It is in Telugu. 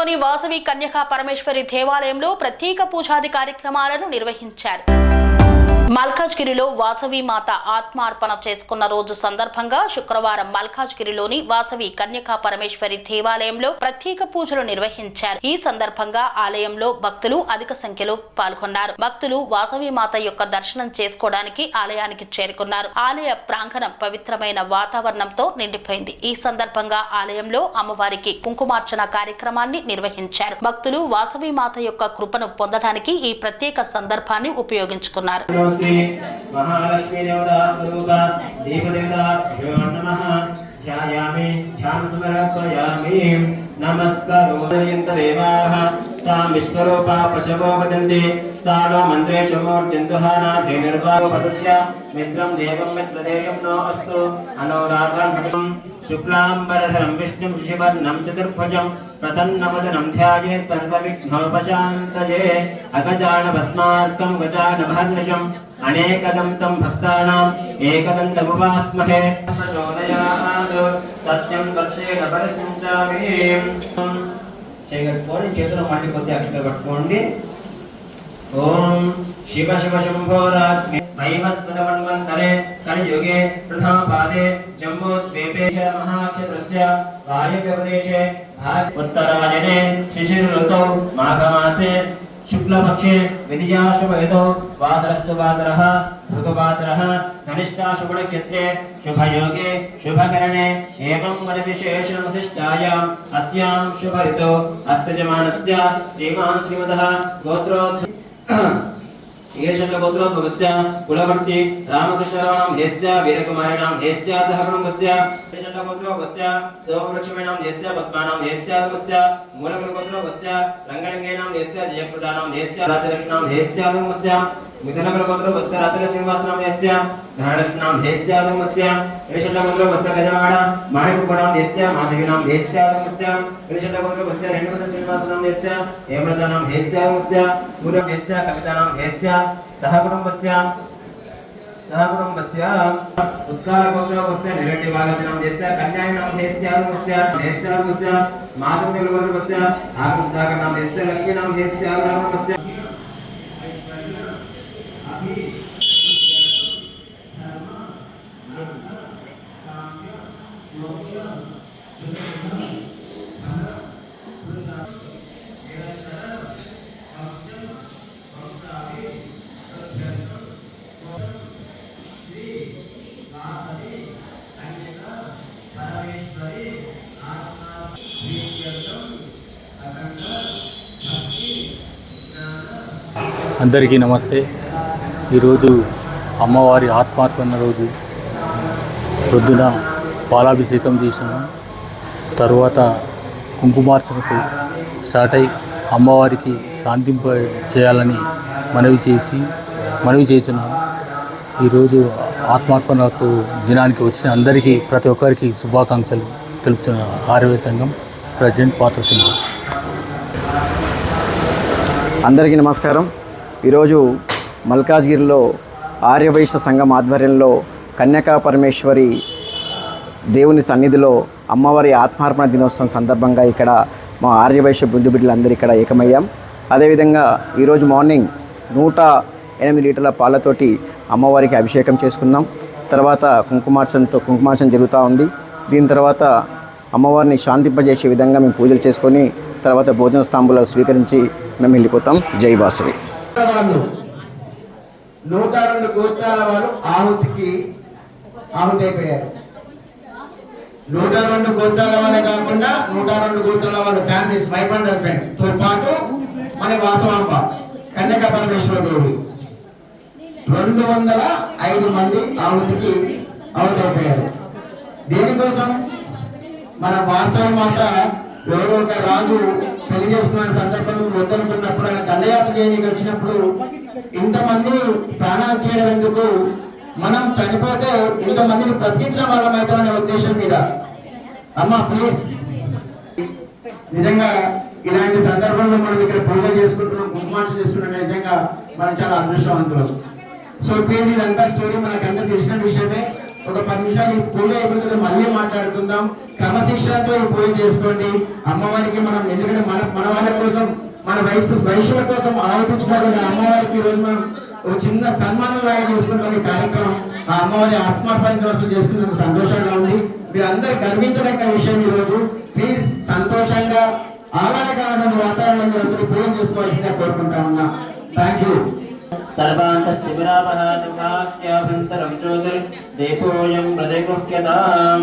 మల్కాజ్గిరిలోని వాసవి కన్యకా పరమేశ్వరి దేవాలయంలో ప్రత్యేక పూజాది కార్యక్రమాలను నిర్వహించారు. మల్కాజ్గిరిలో వాసవి మాత ఆత్మార్పణ చేసుకున్న రోజు సందర్భంగా శుక్రవారం మల్కాజ్గిరిలోని వాసవి కన్యకా పరమేశ్వరి దేవాలయంలో ప్రత్యేక పూజలు నిర్వహించారు. ఈ సందర్భంగా ఆలయంలో భక్తులు అధిక సంఖ్యలో పాల్గొన్నారు. భక్తులు వాసవి మాత యొక్క దర్శనం చేసుకోవడానికి ఆలయానికి చేరుకున్నారు. ఆలయ ప్రాంగణం పవిత్రమైన వాతావరణంతో నిండిపోయింది. ఈ సందర్భంగా ఆలయంలో అమ్మవారికి కుంకుమార్చన కార్యక్రమాన్ని నిర్వహించారు. భక్తులు వాసవి మాత యొక్క కృపను పొందడానికి ఈ ప్రత్యేక సందర్భాన్ని ఉపయోగించుకున్నారు. మహాలక్ష్మి మహాలక్ష్మీదేవతాస్వరూప దీపదేవతాభ్యో నమ ధ్యాయామి ధ్యాన సమర్పయామి నమస్కరోదయంతదేవాః తాం విశ్వరూపా పశవో వదంతి సాలో మంత్రేషు మూర్తిందుహానాథే నిర్వాపసస్య మిత్రం దేవం మిత్రదేయం నో అస్తు శుక్లాంబరధరం విష్ణుం శివర్ణం చతుర్భుజం. ప్రసన్నవదనం ధ్యాయే అగజాన భస్మార్కం గజాన तं भक्तानाम् एकदन्तमुपास्महे प्रचोदयात् सत्यं सत्येन परिशिञ्चामि చేయగలుగుకోండి చేతులు మట్టి కొద్ది అక్షర పట్టుకోండి ఓం శివ శివ శంభోరాజ్ఞే మహిమస్మృతమన్వంతరే కలియుగే ప్రథమ పాదే జంబోద్వీపే చ మహాక్షత్రస్య వాయువ్యప్రదేశే ఉత్తరాయణే శిశిరఋతౌ మాఘమాసే शुक्लपक्षे विधियाशुभयतो वादरस्तु वादरः, भृगवादरः धनिष्ठाशुभनक्षत्रे शुभयोगे, शुभकरणे, एवं वनविशेषणवसिष्ठायाम् शुभ शुभयतो अस्य जमानस्य श्रीमान् श्रीमदः गोत्रो ఈశండపుత్రోద్భవస్య కులవర్తి రామకృష్ణరాణం యస్య వీరకుమారిణం యస్యాధ కుటుంబస్య ఈశండపుత్రోపస్య శోభవృక్షమిణం యస్య పద్మానం యస్యాధమస్య మూలకృపుత్రోపస్య రంగరంగేణం యస్య జయప్రదానం యస్యాధలక్షణం యస్యాధమస్య మిథునములకొందరు వస్త రాత్రుల శ్రీనివాసనాం యస్య ధనరత్నాం ధేస్యాదం వస్య రేషల్లకొందరు వస్త గజవాడ మాణికుపడాం ధేస్య మాధవినాం ధేస్యాదం వస్య రేషల్లకొందరు వస్త రేణుకృత శ్రీనివాసనాం యస్య హేమలతానాం ధేస్యాదం వస్య సూర్యం ధేస్య కవితానాం ధేస్య సహకుటుంబస్య సహకుటుంబస్య ఉత్కాలకొందరు వస్త నిరటి బాలజనం ధేస్య కన్యాయనాం ధేస్యాదం వస్య ధేస్యాదం వస్య మాధవ నిలవరు వస్య ఆకృష్ణాకనాం అందరికీ నమస్తే. ఈరోజు అమ్మవారి ఆత్మార్పణ రోజు. పొద్దున పాలాభిషేకం చేసాము తర్వాత కుంకుమార్చనకు స్టార్ట్ అయి అమ్మవారికి శాంతింప చేయాలని మనవి చేసి మనవి చేస్తున్నాను ఈరోజు ఆత్మార్పణకు దినానికి వచ్చిన అందరికీ ప్రతి ఒక్కరికి శుభాకాంక్షలు తెలుపుతున్న ఆర్యవ సంఘం ప్రెసిడెంట్ పాత్ర శ్రీనివాస్ అందరికీ నమస్కారం. ఈరోజు మల్కాజ్గిరిలో ఆర్యవైశ్య సంఘం ఆధ్వర్యంలో కన్యకా పరమేశ్వరి దేవుని సన్నిధిలో అమ్మవారి ఆత్మార్పణ దినోత్సవం సందర్భంగా ఇక్కడ మా ఆర్యవైశ్య బృందు బిడ్డలందరూ ఇక్కడ ఏకమయ్యాం. అదేవిధంగా ఈరోజు మార్నింగ్ నూట ఎనిమిది లీటర్ల పాలతోటి అమ్మవారికి అభిషేకం చేసుకున్నాం. తర్వాత కుంకుమార్చనతో కుంకుమార్చన జరుగుతూ ఉంది. దీని తర్వాత అమ్మవారిని శాంతింపజేసే విధంగా మేము పూజలు చేసుకొని తర్వాత భోజన స్తాంబూలాలు స్వీకరించి మేము వెళ్ళిపోతాం. జై వాసవి. నూట రెండు గోత్రాల వారు ఆహుతికి ఆహుతి అయిపోయారు నూట రెండు గోత్రాల వారే కాకుండా నూట రెండు గోత్రాల వారు ఫ్యామిలీస్ వైఫ్ అండ్ హస్బెండ్తో పాటు మన వాసవాంబ కన్యక పరమేశ్వర దేవి. రెండు వందల ఐదు మంది ఆహుతికి ఆహుతి అయిపోయారు దేనికోసం మన వాసవ మాత ఎవరో ఒక రాజు పెళ్ళి చేసుకున్న సందర్భంలో వద్దనుకున్నప్పుడు ఆయన దండయాత్ర చేయడానికి వచ్చినప్పుడు ఇంతమంది ప్రాణాలు తీయడం మనం చనిపోతే ఇంతమందిని బ్రతికించిన వాళ్ళం అవుతామనే ఉద్దేశం మీద. అమ్మ ప్లీజ్ నిజంగా ఇలాంటి సందర్భంలో మనం ఇక్కడ పూజ చేసుకుంటున్నాం కుంకుమార్చన చేసుకుంటున్నాం నిజంగా మనం చాలా అదృష్టవంతులు. సో ప్లీజ్ ఇదంతా స్టోరీ మనకు అందరికి తెలిసిన విషయమే. ఒక పది నిమిషాలు ఈ పూజ అయిపోతుంది మళ్ళీ మాట్లాడుకుందాం. క్రమశిక్షణతో ఈ పూజ చేసుకోండి. అమ్మవారికి మనం ఎందుకంటే మన మన వాళ్ళ కోసం మన వయసు వయసుల కోసం ఆలోచించుకోగల అమ్మవారికి ఈరోజు మనం ఒక చిన్న సన్మానం లాగా చేసుకుంటాం ఈ కార్యక్రమం. ఆ అమ్మవారి ఆత్మార్పణ దోషం చేసుకుంటే సంతోషంగా ఉంది. మీరు అందరు గర్వించదగ్గ విషయం ఈరోజు. ప్లీజ్ సంతోషంగా ఆహ్లాదకరమైన వాతావరణం మీరు అందరూ పూజ చేసుకోవాల్సిందిగా కోరుకుంటా ఉన్నా. థ్యాంక్ యూ సర్వాంతరాపహాంతరం జ్యోతిర్ దీపోయం హృదయ గుహ్యతాం